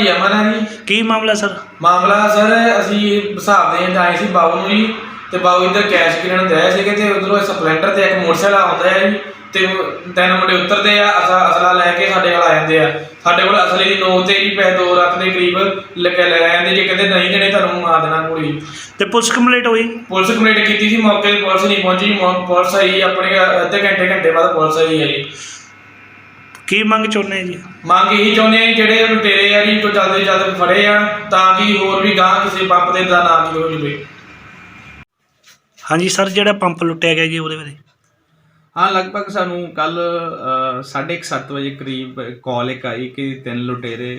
ਭਾਜੀ ਅਮਨ ਹੈ ਜੀ। ਕੀ ਮਾਮਲਾ ਸਰ? ਮਾਮਲਾ ਸਰ ਅਸੀਂ ਹਿਸਾਬ ਦੇਣ ਆਏ ਸੀ ਬਾਬੂ ਨੂੰ ਜੀ ਤੇ ਬਾਬੂ ਇੱਧਰ ਕੈਸ਼ ਕਿਰਨ ਦੇ ਆਏ ਸੀਗੇ ਤੇ ਉਧਰੋਂ ਸਪਲੈਂਡਰ ਤੇ ਇੱਕ ਮੋਟਰਸਾਈਕਲ ਆਉਂਦਾ ਹੈ ਜੀ ਤੇ ਤਿੰਨ ਮੁੰਡੇ ਉਤਰਦੇ ਆ ਅਸਾ ਅਸਲਾ ਲੈ ਕੇ ਸਾਡੇ ਕੋਲ ਆ ਜਾਂਦੇ ਆ। ਸਾਡੇ ਕੋਲ ਅਸਲੇ ਦੀ ਨੋਟ ਤੇ ਜੀ ਪੈਸੇ 2 ਲੱਖ ਦੇ ਕਰੀਬ ਲੈ ਕੇ ਲੈ ਜਾਂਦੇ ਜੇ ਕਹਿੰਦੇ ਨਹੀਂ ਦੇਣੇ ਤੁਹਾਨੂੰ ਮਾਰ ਦੇਣਾ ਗੋਲੀ। ਤੇ ਪੁਲਿਸ ਕੰਪਲੀਟ ਹੋਈ? ਪੁਲਿਸ ਕੰਪਲੇਂਟ ਕੀਤੀ ਸੀ ਮੌਕੇ ਤੇ ਪੁਲਿਸ ਨਹੀਂ ਪਹੁੰਚੀ ਪੁਲਿਸ ਆਈ ਆਪਣੇ ਅੱਧੇ ਘੰਟੇ ਘੰਟੇ ਬਾਅਦ ਪੁਲਿਸ ਆਈ ਹੈ ਜੀ। ਕੀ ਮੰਗ ਚਾਹੁੰਦੇ ਜੀ? ਮੰਗ ਇਹੀ ਚਾਹੁੰਦੇ ਆ ਜਿਹੜੇ ਲੁਟੇਰੇ ਆ ਜੀ ਤੋਂ ਜਲਦੀ ਤੋਂ ਜਲਦ ਫੜੇ ਆ ਤਾਂ ਕਿ ਹੋਰ ਵੀ ਗਾਂ ਕਿਸੇ ਪੰਪ ਦੇ ਦਾ ਨਾ ਕੀ ਹੋ ਜਵੇ ਹਾਂਜੀ ਸਰ ਜਿਹੜਾ ਪੰਪ ਲੁੱਟਿਆ ਗਿਆ ਜੀ ਉਹਦੇ ਬਾਰੇ? ਹਾਂ ਲਗਭਗ ਸਾਨੂੰ ਕੱਲ 7:30 ਵਜੇ ਕਰੀਬ ਕਾਲ ਇੱਕ ਆਈ ਕਿ ਤਿੰਨ ਲੁਟੇਰੇ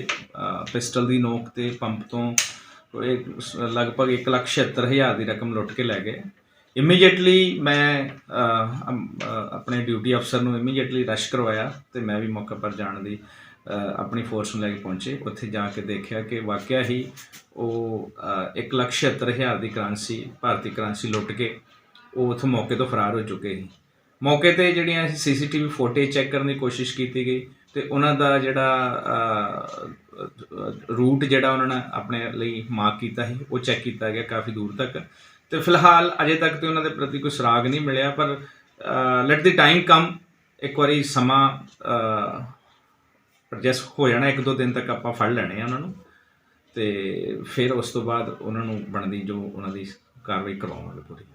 ਪਿਸਟਲ ਦੀ ਨੋਕ ਤੇ ਪੰਪ ਤੋਂ ਲਗਭਗ 1,76,000 ਦੀ ਰਕਮ ਲੁੱਟ ਕੇ ਲੈ ਗਏ। ਇਮੀਡੀਏਟਲੀ ਮੈਂ ਆਪਣੇ ਡਿਊਟੀ ਅਫਸਰ ਨੂੰ ਇਮੀਡੀਏਟਲੀ ਰਸ਼ ਕਰਵਾਇਆ ਤੇ ਮੈਂ ਵੀ ਮੌਕੇ ਪਰ ਜਾਣ ਦੀ ਆਪਣੀ ਫੋਰਸ ਨੂੰ ਲੈ ਕੇ ਪਹੁੰਚੇ। ਉੱਥੇ ਜਾ ਕੇ ਦੇਖਿਆ ਕਿ ਵਾਕਿਆ ਹੀ ਉਹ 1,76,000 ਦੀ ਕਰੰਸੀ ਭਾਰਤੀ ਕਰੰਸੀ ਲੁੱਟ ਕੇ ਉਹ ਉੱਥੋਂ ਮੌਕੇ ਤੋਂ ਫਰਾਰ ਹੋ ਚੁੱਕੇ ਸੀ। ਮੌਕੇ ਤੇ ਜਿਹੜੀਆਂ ਸੀਸੀਟੀਵੀ ਫੁਟੇਜ ਚੈੱਕ ਕਰਨ ਦੀ ਕੋਸ਼ਿਸ਼ ਕੀਤੀ ਗਈ ਤੇ ਉਹਨਾਂ ਦਾ ਜਿਹੜਾ ਰੂਟ ਜਿਹੜਾ ਉਹਨਾਂ ਨੇ ਆਪਣੇ ਲਈ ਮਾਰਕ ਕੀਤਾ ਸੀ ਉਹ ਚੈੱਕ ਕੀਤਾ ਗਿਆ ਕਾਫੀ ਦੂਰ ਤੱਕ। ਤੇ ਫਿਲਹਾਲ ਅਜੇ ਤੱਕ ਤੇ ਉਹਨਾਂ ਦੇ ਪ੍ਰਤੀ ਕੋਈ ਸੁਰਾਗ ਨਹੀਂ ਮਿਲਿਆ, ਪਰ ਲੈਟ ਦੀ ਟਾਈਮ ਕਮ ਇੱਕ ਵਾਰੀ ਸਮਾਂ ਐਡਜਸਟ ਹੋ ਜਾਣਾ, ਇੱਕ ਦੋ ਦਿਨ ਤੱਕ ਆਪਾਂ ਫੜ ਲੈਣੇ ਆ ਉਹਨਾਂ ਨੂੰ, ਤੇ ਫਿਰ ਉਸ ਤੋਂ ਬਾਅਦ ਉਹਨਾਂ ਨੂੰ ਬਣਦੀ ਜੋ ਉਹਨਾਂ ਦੀ ਕਾਰਵਾਈ ਕਰਵਾਵਾਂਗੇ ਪੂਰੀ।